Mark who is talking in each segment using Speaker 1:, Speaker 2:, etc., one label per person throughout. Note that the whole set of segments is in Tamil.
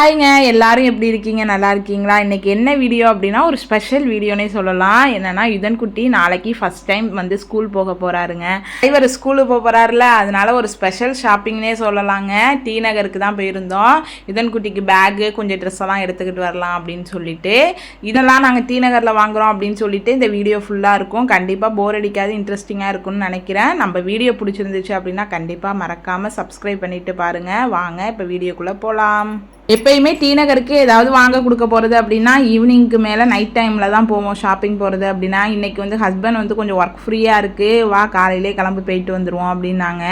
Speaker 1: ஹாய்ங்க எல்லாரும் எப்படி இருக்கீங்க நல்லா இருக்கீங்களா இன்றைக்கி என்ன வீடியோ அப்படின்னா ஒரு ஸ்பெஷல் வீடியோனே சொல்லலாம் என்னென்னா யுதன்குட்டி நாளைக்கு ஃபஸ்ட் டைம் வந்து ஸ்கூல் போக போகிறாருங்க டிரைவர் ஸ்கூலுக்கு போக போகிறாருல அதனால ஒரு ஸ்பெஷல் ஷாப்பிங்னே சொல்லலாங்க டி நகருக்கு தான் போயிருந்தோம் யுதன்குட்டிக்கு பேகு கொஞ்சம் ட்ரெஸ்ஸெல்லாம் எடுத்துக்கிட்டு வரலாம் அப்படின்னு சொல்லிட்டு இதெல்லாம் நாங்கள் டி நகரில் வாங்குகிறோம் அப்படின்னு சொல்லிட்டு இந்த வீடியோ ஃபுல்லாக இருக்கும் கண்டிப்பாக போர் அடிக்காது இன்ட்ரெஸ்டிங்காக இருக்கும்னு நினைக்கிறேன் நம்ம வீடியோ பிடிச்சிருந்துச்சு அப்படின்னா கண்டிப்பாக மறக்காமல் சப்ஸ்கிரைப் பண்ணிவிட்டு பாருங்கள் வாங்க இப்போ வீடியோக்குள்ளே போகலாம் எப்பயுமே டீநகருக்கு ஏதாவது வாங்க கொடுக்க போகிறது அப்படின்னா ஈவினிங்க்கு மேலே நைட் டைமில் தான் போவோம் ஷாப்பிங் போகிறது அப்படின்னா இன்றைக்கி வந்து ஹஸ்பண்ட் வந்து கொஞ்சம் ஒர்க் ஃப்ரீயாக இருக்குது வா காலையிலே கிளம்பி போயிட்டு வந்துடுவோம் அப்படின்னாங்க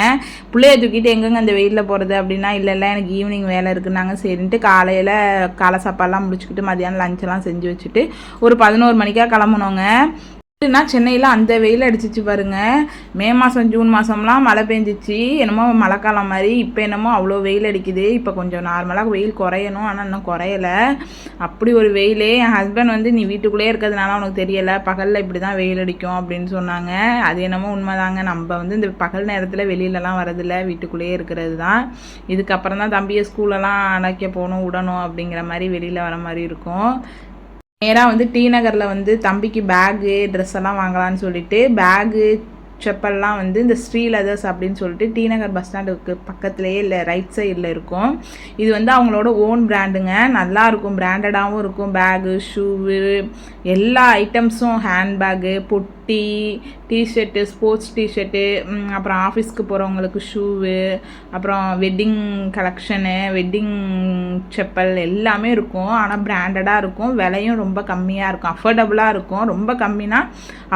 Speaker 1: பிள்ளைய தூக்கிட்டு எங்கெங்கே அந்த வெயிலில் போகிறது அப்படின்னா இல்லை இல்லை எனக்கு ஈவினிங் வேலை இருக்குன்னாங்க சரின்ட்டு காலையில் காலை சாப்பாடெல்லாம் முடிச்சுக்கிட்டு மதியானம் லஞ்செல்லாம் செஞ்சு வச்சுட்டு ஒரு பதினோரு மணிக்காக கிளம்புனோங்க சென்னையில் அந்த வெயில் அடிச்சிச்சு பாருங்க மே மாதம் ஜூன் மாதம்லாம் மழை பெஞ்சிச்சு என்னமோ மழை காலம் மாதிரி இப்போ என்னமோ அவ்வளோ வெயில் அடிக்குது இப்போ கொஞ்சம் நார்மலாக வெயில் குறையணும் ஆனால் இன்னும் குறையலை அப்படி ஒரு வெயிலே என் ஹஸ்பண்ட் வந்து நீ வீட்டுக்குள்ளேயே இருக்கிறதுனால உனக்கு தெரியலை பகலில் இப்படி தான் வெயில் அடிக்கும் அப்படின்னு சொன்னாங்க அது என்னமோ உண்மைதாங்க நம்ம வந்து இந்த பகல் நேரத்தில் வெளியிலலாம் வரதில்ல வீட்டுக்குள்ளேயே இருக்கிறது தான் இதுக்கப்புறம் தான் தம்பியை ஸ்கூலெல்லாம் அணைக்க போகணும் விடணும் அப்படிங்கிற மாதிரி வெளியில் வர மாதிரி இருக்கும் நேராக வந்து டி நகரில் வந்து தம்பிக்கு பேகு ட்ரெஸ் எல்லாம் வாங்கலான்னு சொல்லிட்டு பேகு செப்பல்லாம் வந்து இந்த ஸ்ரீ லெதர்ஸ் அப்படின்னு சொல்லிட்டு டி நகர் பஸ் ஸ்டாண்டுக்கு பக்கத்துலேயே இல்லை ரைட் சைடில் இருக்கும் இது வந்து அவங்களோட ஓன் பிராண்டுங்க நல்லாயிருக்கும் பிராண்டடாகவும் இருக்கும் பேகு ஷூவு எல்லா ஐட்டம்ஸும் ஹேண்ட் பேகு பொட் டீ டிஷர்ட்டு ஸ்போர்ட்ஸ் டிஷர்ட்டு அப்புறம் ஆஃபீஸ்க்கு போகிறவங்களுக்கு ஷூவு அப்புறம் வெட்டிங் கலெக்ஷனு வெட்டிங் செப்பல் எல்லாமே இருக்கும் ஆனால் பிராண்டடாக இருக்கும் விலையும் ரொம்ப கம்மியாக இருக்கும் அஃபோர்டபுளாக இருக்கும் ரொம்ப கம்மினா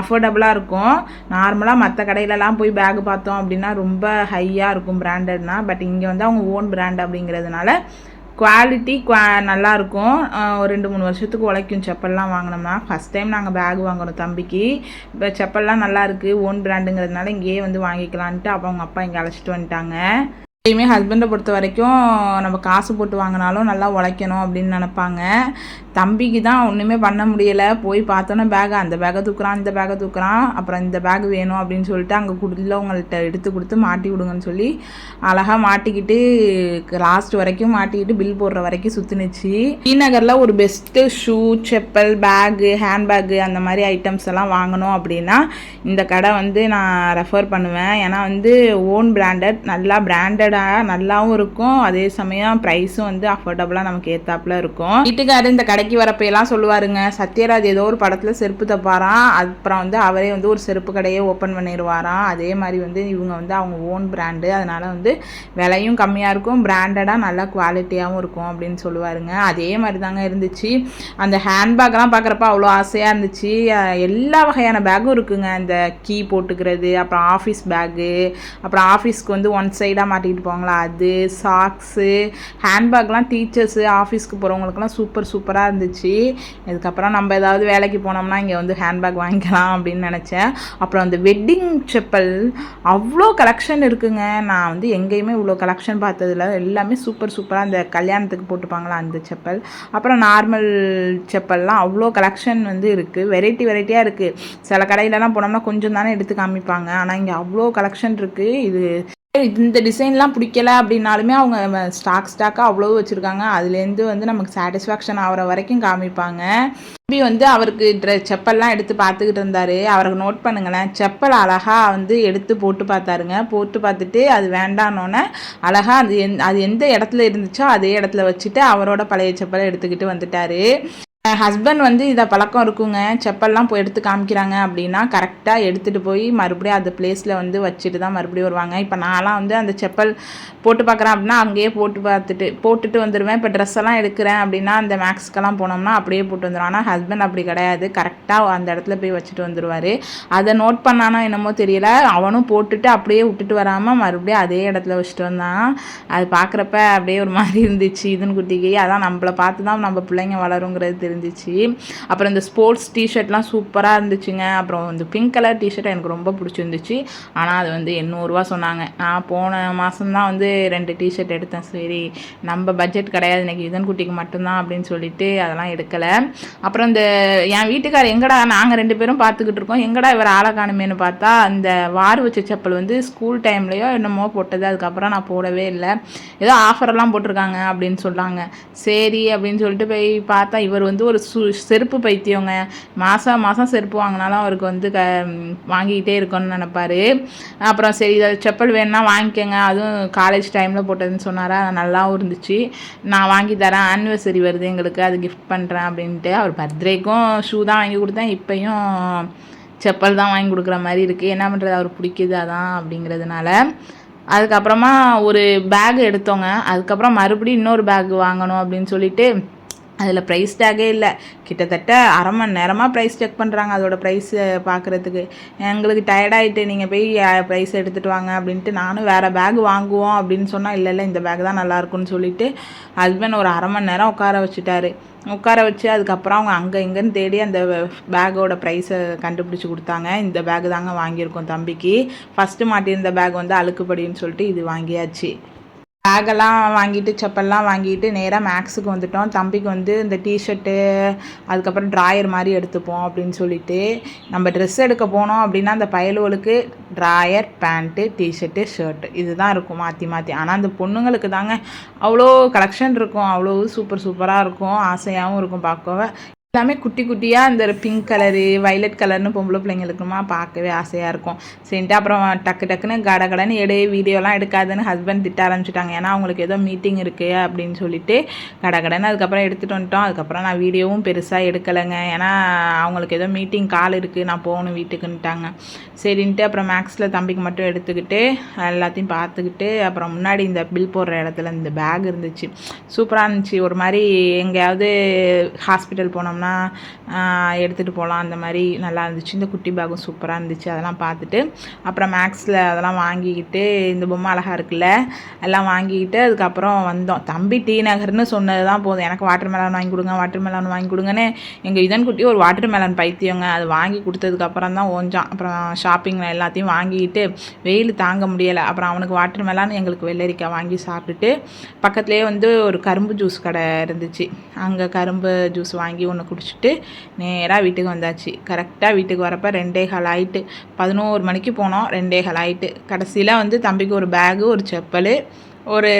Speaker 1: அஃபோர்டபுளாக இருக்கும் நார்மலாக மற்ற கடையிலலாம் போய் பேக் பார்த்தோம் அப்படின்னா ரொம்ப ஹையாக இருக்கும் பிராண்டட்னா பட் இங்கே வந்து அவங்க ஓன் பிராண்ட் அப்படிங்கிறதுனால குவாலிட்டி குவா நல்லாயிருக்கும் ஒரு ரெண்டு மூணு வருஷத்துக்கு உழைக்கும் செப்பல்லாம் வாங்கினோம்னா ஃபஸ்ட் டைம் நாங்கள் பேக் வாங்கணும் தம்பிக்கு இப்போ செப்பல்லாம் நல்லா இருக்குது ஓன் பிராண்டுங்கிறதுனால இங்கேயே வந்து வாங்கிக்கலான்ட்டு அப்போ அவங்க அப்பா இங்கே அழைச்சிட்டு வந்துட்டாங்க எப்பயுமே ஹஸ்பண்டை பொறுத்த வரைக்கும் நம்ம காசு போட்டு வாங்கினாலும் நல்லா உழைக்கணும் அப்படின்னு நினப்பாங்க தம்பிக்கு தான் ஒன்றுமே பண்ண முடியலை போய் பார்த்தோன்னே பேகை அந்த பேகை தூக்குறான் இந்த பேகை தூக்குறான் அப்புறம் இந்த பேக் வேணும் அப்படின்னு சொல்லிட்டு அங்கே உள்ளவங்கள்ட்ட எடுத்து கொடுத்து மாட்டி விடுங்கன்னு சொல்லி அழகாக மாட்டிக்கிட்டு லாஸ்ட் வரைக்கும் மாட்டிக்கிட்டு பில் போடுற வரைக்கும் சுற்றுனுச்சு ஸ்ரீநகரில் ஒரு best shoe chappal bag handbag அந்த மாதிரி ஐட்டம்ஸ் எல்லாம் வாங்கணும் அப்படின்னா இந்த கடை வந்து நான் ரெஃபர் பண்ணுவேன் ஏன்னா வந்து ஓன் பிராண்டட் நல்லா பிராண்டடாக நல்லாவும் இருக்கும் அதே சமயம் ப்ரைஸும் வந்து அஃபோர்டபுளாக நமக்கு ஏற்றாப்புல இருக்கும் வீட்டுக்காரர் இந்த கடை கடைக்கு வரப்பையெல்லாம் சொல்லுவாருங்க சத்யராஜ் ஏதோ ஒரு படத்தில் செருப்பு தப்பாராம் அப்புறம் வந்து அவரே வந்து ஒரு செருப்பு கடையை ஓப்பன் பண்ணிடுவாராம் அதே மாதிரி வந்து இவங்க வந்து அவங்க ஓன் பிராண்டு அதனால் வந்து விலையும் கம்மியாக இருக்கும் பிராண்டடாக நல்லா குவாலிட்டியாகவும் இருக்கும் அப்படின்னு சொல்லுவாருங்க அதே மாதிரி தாங்க இருந்துச்சு அந்த ஹேண்ட்பேக்லாம் பார்க்குறப்ப அவ்வளோ ஆசையாக இருந்துச்சு எல்லா வகையான பேக்கும் இருக்குங்க இந்த கீ போட்டுக்கிறது அப்புறம் ஆஃபீஸ் பேக்கு அப்புறம் ஆஃபீஸ்க்கு வந்து ஒன் சைடாக மாட்டிக்கிட்டு போவாங்களா அது சாக்ஸு ஹேண்ட்பேக்லாம் டீச்சர்ஸு ஆஃபீஸ்க்கு போகிறவங்களுக்குலாம் சூப்பர் சூப்பராக இருந்துச்சு இதுக்கப்புறம் நம்ம ஏதாவது வேலைக்கு போனோம்னா இங்கே வந்து ஹேண்ட்பேக் வாங்கிக்கலாம் அப்படின்னு நினச்சேன் அப்புறம் அந்த வெட்டிங் செப்பல் அவ்வளோ கலெக்ஷன் இருக்குங்க நான் வந்து எங்கேயுமே இவ்வளோ கலெக்ஷன் பார்த்ததில்ல எல்லாமே சூப்பர் சூப்பராக அந்த கல்யாணத்துக்கு போட்டுப்பாங்களா அந்த செப்பல் அப்புறம் நார்மல் செப்பல்லாம் அவ்வளோ கலெக்ஷன் வந்து இருக்குது வெரைட்டி வெரைட்டியாக இருக்குது சில கடையிலலாம் போனோம்னா கொஞ்சம் தானே எடுத்து காமிப்பாங்க ஆனால் இங்கே அவ்வளோ கலெக்ஷன் இருக்குது இது இந்த டிசைன்லாம் பிடிக்கல அப்படின்னாலுமே அவங்க ஸ்டாக் ஸ்டாக்காக அவ்வளோ வச்சுருக்காங்க அதுலேருந்து வந்து நமக்கு சாட்டிஸ்ஃபேக்ஷன் ஆகிற வரைக்கும் காமிப்பாங்க தம்பி வந்து அவருக்கு ட்ரெஸ் செப்பல்லாம் எடுத்து பார்த்துக்கிட்டு இருந்தார் அவருக்கு நோட் பண்ணுங்களேன் செப்பல் அழகாக வந்து எடுத்து போட்டு பார்த்தாருங்க போட்டு பார்த்துட்டு அது வேண்டானோன்னே அழகாக அது எந் அது எந்த இடத்துல இருந்துச்சோ அதே இடத்துல வச்சுட்டு அவரோட பழைய செப்பலை எடுத்துக்கிட்டு வந்துட்டார் ஹஸ்பண்ட் வந்து இதை பழக்கம் இருக்குங்க செப்பல்லாம் போய் எடுத்து காமிக்கிறாங்க அப்படின்னா கரெக்டாக எடுத்துகிட்டு போய் மறுபடியும் அந்த பிளேஸில் வந்து வச்சுட்டு தான் மறுபடியும் வருவாங்க இப்போ நான்லாம் வந்து அந்த செப்பல் போட்டு பார்க்குறேன் அப்படின்னா அங்கேயே போட்டு பார்த்துட்டு போட்டுட்டு வந்துடுவேன் இப்போ ட்ரெஸ் எல்லாம் எடுக்கிறேன் அப்படின்னா அந்த மேக்ஸ்க்கெல்லாம் போனோம்னா அப்படியே போட்டு வந்துடுவோம் ஆனால் ஹஸ்பண்ட் அப்படி கிடையாது கரெக்டாக அந்த இடத்துல போய் வச்சுட்டு வந்துடுவார் அதை நோட் பண்ணானோ என்னமோ தெரியல அவனும் போட்டுட்டு அப்படியே விட்டுட்டு வராமல் மறுபடியும் அதே இடத்துல வச்சுட்டு வந்தான் அது பார்க்குறப்ப அப்படியே ஒரு மாதிரி இருந்துச்சு இதுன்னு குட்டிக்கு அதான் நம்மளை பார்த்து தான் நம்ம பிள்ளைங்க வளருங்கிறது இருந்துச்சு அப்புறம் இந்த ஸ்போர்ட்ஸ் டிஷர்ட்லாம் சூப்பராக இருந்துச்சுங்க அப்புறம் இந்த பிங்க் கலர் டிஷர்ட் எனக்கு ரொம்ப பிடிச்சிருந்துச்சு ஆனால் அது வந்து எண்ணூறுரூவா சொன்னாங்க நான் போன மாதம்தான் வந்து ரெண்டு டிஷர்ட் எடுத்தேன் சரி நம்ம பட்ஜெட் கிடையாது இன்றைக்கி இதன் குட்டிக்கு மட்டும்தான் அப்படின்னு சொல்லிட்டு அதெல்லாம் எடுக்கலை அப்புறம் இந்த என் வீட்டுக்கார் எங்கடா நாங்கள் ரெண்டு பேரும் பார்த்துக்கிட்டு இருக்கோம் எங்கடா இவர் ஆளை காணுமேனு பார்த்தா அந்த வார் வச்ச செப்பல் வந்து ஸ்கூல் டைம்லேயோ என்னமோ போட்டது அதுக்கப்புறம் நான் போடவே இல்லை ஏதோ ஆஃபர்லாம் போட்டிருக்காங்க அப்படின்னு சொன்னாங்க சரி அப்படின்னு சொல்லிட்டு போய் பார்த்தா இவர் வந்து வந்து ஒரு சு செருப்பு பைத்தியங்க மாதம் மாதம் செருப்பு வாங்கினாலும் அவருக்கு வந்து க வாங்கிக்கிட்டே இருக்கணும்னு நினைப்பாரு அப்புறம் சரி இதை செப்பல் வேணும்னா வாங்கிக்கோங்க அதுவும் காலேஜ் டைமில் போட்டதுன்னு அது நல்லாவும் இருந்துச்சு நான் வாங்கி தரேன் ஆனிவர்சரி வருது எங்களுக்கு அது கிஃப்ட் பண்ணுறேன் அப்படின்ட்டு அவர் பர்த்டேக்கும் ஷூ தான் வாங்கி கொடுத்தேன் இப்போயும் செப்பல் தான் வாங்கி கொடுக்குற மாதிரி இருக்குது என்ன பண்ணுறது அவர் பிடிக்குது அதான் அப்படிங்கிறதுனால அதுக்கப்புறமா ஒரு பேக் எடுத்தோங்க அதுக்கப்புறம் மறுபடியும் இன்னொரு பேக் வாங்கணும் அப்படின்னு சொல்லிட்டு அதில் ப்ரைஸ் டேகே இல்லை கிட்டத்தட்ட அரை மணி நேரமாக ப்ரைஸ் செக் பண்ணுறாங்க அதோடய ப்ரைஸை பார்க்குறதுக்கு எங்களுக்கு டயர்டாயிட்டு நீங்கள் போய் ப்ரைஸ் எடுத்துகிட்டு வாங்க அப்படின்ட்டு நானும் வேறு பேக் வாங்குவோம் அப்படின்னு சொன்னால் இல்லை இல்லை இந்த பேக் தான் நல்லாயிருக்குன்னு சொல்லிவிட்டு ஹஸ்பண்ட் ஒரு அரை மணி நேரம் உட்கார வச்சுட்டாரு உட்கார வச்சு அதுக்கப்புறம் அவங்க அங்கே இங்கேன்னு தேடி அந்த பேக்கோட ப்ரைஸை கண்டுபிடிச்சி கொடுத்தாங்க இந்த பேக் தாங்க வாங்கியிருக்கோம் தம்பிக்கு ஃபஸ்ட்டு மாட்டியிருந்த பேக் வந்து அழுக்குப்படின்னு சொல்லிட்டு இது வாங்கியாச்சு பேகெல்லாம் வாங்கிட்டு செப்பல்லாம் வாங்கிட்டு நேராக மேக்ஸுக்கு வந்துட்டோம் தம்பிக்கு வந்து இந்த டிஷர்ட்டு அதுக்கப்புறம் ட்ராயர் மாதிரி எடுத்துப்போம் அப்படின்னு சொல்லிட்டு நம்ம ட்ரெஸ் எடுக்க போனோம் அப்படின்னா அந்த பயலுவலுக்கு ட்ராயர் பேண்ட்டு டிஷர்ட்டு ஷர்ட்டு இதுதான் இருக்கும் மாற்றி மாற்றி ஆனால் அந்த பொண்ணுங்களுக்கு தாங்க அவ்வளோ கலெக்ஷன் இருக்கும் அவ்வளோ சூப்பர் சூப்பராக இருக்கும் ஆசையாகவும் இருக்கும் பார்க்கவே எல்லாமே குட்டி குட்டியாக அந்த பிங்க் கலரு வைலட் கலர்னு பொம்பளை பிள்ளைங்களுக்குமா பார்க்கவே ஆசையாக இருக்கும் சரின்ட்டு அப்புறம் டக்கு டக்குன்னு கட கடன்னு எடு வீடியோலாம் எடுக்காதுன்னு ஹஸ்பண்ட் திட்ட ஆரம்பிச்சிட்டாங்க ஏன்னா அவங்களுக்கு ஏதோ மீட்டிங் இருக்குது அப்படின்னு சொல்லிட்டு கட கடன் அதுக்கப்புறம் எடுத்துகிட்டு வந்துட்டோம் அதுக்கப்புறம் நான் வீடியோவும் பெருசாக எடுக்கலைங்க ஏன்னா அவங்களுக்கு ஏதோ மீட்டிங் கால் இருக்குது நான் போகணும் வீட்டுக்குன்ட்டாங்க சரின்ட்டு அப்புறம் மேக்ஸில் தம்பிக்கு மட்டும் எடுத்துக்கிட்டு எல்லாத்தையும் பார்த்துக்கிட்டு அப்புறம் முன்னாடி இந்த பில் போடுற இடத்துல இந்த பேக் இருந்துச்சு சூப்பராக இருந்துச்சு ஒரு மாதிரி எங்கேயாவது ஹாஸ்பிட்டல் போனோம்னா போனோம்னா எடுத்துகிட்டு போகலாம் அந்த மாதிரி நல்லா இருந்துச்சு இந்த குட்டி பேகும் சூப்பராக இருந்துச்சு அதெல்லாம் பார்த்துட்டு அப்புறம் மேக்ஸில் அதெல்லாம் வாங்கிக்கிட்டு இந்த பொம்மை அழகாக இருக்குல்ல எல்லாம் வாங்கிக்கிட்டு அதுக்கப்புறம் வந்தோம் தம்பி டி நகர்னு சொன்னது தான் போதும் எனக்கு வாட்டர் மெலன் வாங்கி கொடுங்க வாட்டர் மெலன் வாங்கி கொடுங்கன்னு எங்கள் இதன் குட்டி ஒரு வாட்டர் மெலன் பைத்தியங்க அது வாங்கி கொடுத்ததுக்கப்புறம் தான் ஓஞ்சான் அப்புறம் ஷாப்பிங்கில் எல்லாத்தையும் வாங்கிக்கிட்டு வெயில் தாங்க முடியலை அப்புறம் அவனுக்கு வாட்டர் மெலான் எங்களுக்கு வெள்ளரிக்காய் வாங்கி சாப்பிட்டுட்டு பக்கத்துலேயே வந்து ஒரு கரும்பு ஜூஸ் கடை இருந்துச்சு அங்கே கரும்பு ஜூஸ் வாங்கி ஒன்று குடிச்சிட்டு நேராக வீட்டுக்கு வந்தாச்சு கரெக்டாக வீட்டுக்கு வரப்போ ரெண்டே கால் ஆகிட்டு பதினோரு மணிக்கு போனோம் ரெண்டே கால் ஆகிட்டு கடைசியில் வந்து தம்பிக்கு ஒரு பேகு ஒரு செப்பல் ஒரு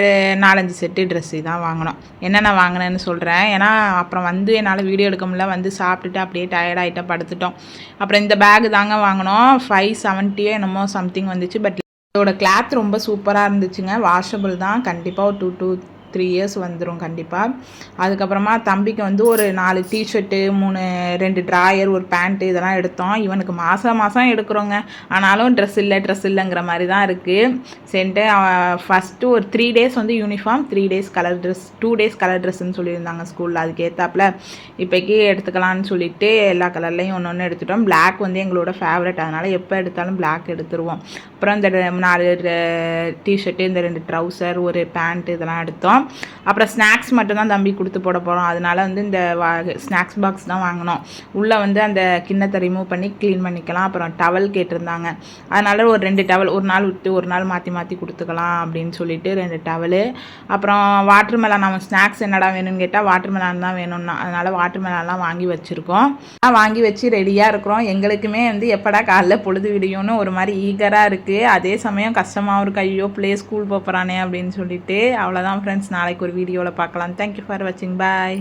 Speaker 1: நாலஞ்சு செட்டு ட்ரெஸ்ஸு தான் வாங்கினோம் என்னென்ன வாங்கினேன்னு சொல்கிறேன் ஏன்னா அப்புறம் வந்து என்னால் வீடியோ எடுக்க முடியல வந்து சாப்பிட்டுட்டு அப்படியே டயர்டாகிட்டா படுத்துட்டோம் அப்புறம் இந்த பேகு தாங்க வாங்கினோம் ஃபைவ் செவன்ட்டியோ என்னமோ சம்திங் வந்துச்சு பட் இதோட கிளாத் ரொம்ப சூப்பராக இருந்துச்சுங்க வாஷபிள் தான் கண்டிப்பாக ஒரு டூ டூ த்ரீ இயர்ஸ் வந்துடும் கண்டிப்பாக அதுக்கப்புறமா தம்பிக்கு வந்து ஒரு நாலு டிஷர்ட்டு மூணு ரெண்டு ட்ராயர் ஒரு பேண்ட்டு இதெல்லாம் எடுத்தோம் இவனுக்கு மாதம் மாதம் எடுக்கிறோங்க ஆனாலும் ட்ரெஸ் இல்லை ட்ரெஸ் இல்லைங்கிற மாதிரி தான் இருக்குது சென்ட்டு ஃபஸ்ட்டு ஒரு த்ரீ டேஸ் வந்து uniform three days colour dress two days colour ட்ரெஸ்ஸுன்னு சொல்லியிருந்தாங்க ஸ்கூலில் அதுக்கேற்றாப்பில் இப்போக்கி எடுத்துக்கலான்னு சொல்லிட்டு எல்லா கலர்லேயும் ஒன்று ஒன்று எடுத்துட்டோம் பிளாக் வந்து எங்களோட ஃபேவரட் அதனால் எப்போ எடுத்தாலும் பிளாக் எடுத்துருவோம் அப்புறம் இந்த நாலு டிஷர்ட்டு இந்த ரெண்டு ட்ரௌசர் ஒரு பேண்ட் இதெல்லாம் எடுத்தோம் போகிறோம் அப்புறம் ஸ்நாக்ஸ் மட்டும்தான் தம்பி கொடுத்து போட போகிறோம் அதனால் வந்து இந்த வா ஸ்நாக்ஸ் பாக்ஸ் தான் வாங்கினோம் உள்ளே வந்து அந்த கிண்ணத்தை ரிமூவ் பண்ணி க்ளீன் பண்ணிக்கலாம் அப்புறம் டவல் கேட்டிருந்தாங்க அதனால் ஒரு ரெண்டு டவல் ஒரு நாள் விட்டு ஒரு நாள் மாற்றி மாற்றி கொடுத்துக்கலாம் அப்படின்னு சொல்லிட்டு ரெண்டு டவலு அப்புறம் வாட்டர் மெலான் நம்ம ஸ்நாக்ஸ் என்னடா வேணும்னு கேட்டால் வாட்டர் மெலான் தான் வேணும்னா அதனால் வாட்டர் மெலான்லாம் வாங்கி வச்சுருக்கோம் வாங்கி வச்சு ரெடியாக இருக்கிறோம் எங்களுக்குமே வந்து எப்படா காலைல பொழுது விடியும்னு ஒரு மாதிரி ஈகராக இருக்குது அதே சமயம் கஷ்டமாகவும் இருக்கும் ஐயோ பிள்ளை ஸ்கூல் போகிறானே அப்படின்னு சொல்லிட்டு அவ்வளோதான் ஃப்ரெண்ட்ஸ் நாளைக்கு ஒரு வீடியோவில் பார்க்கலாம் தேங்க்யூ ஃபார் வாட்சிங் பாய்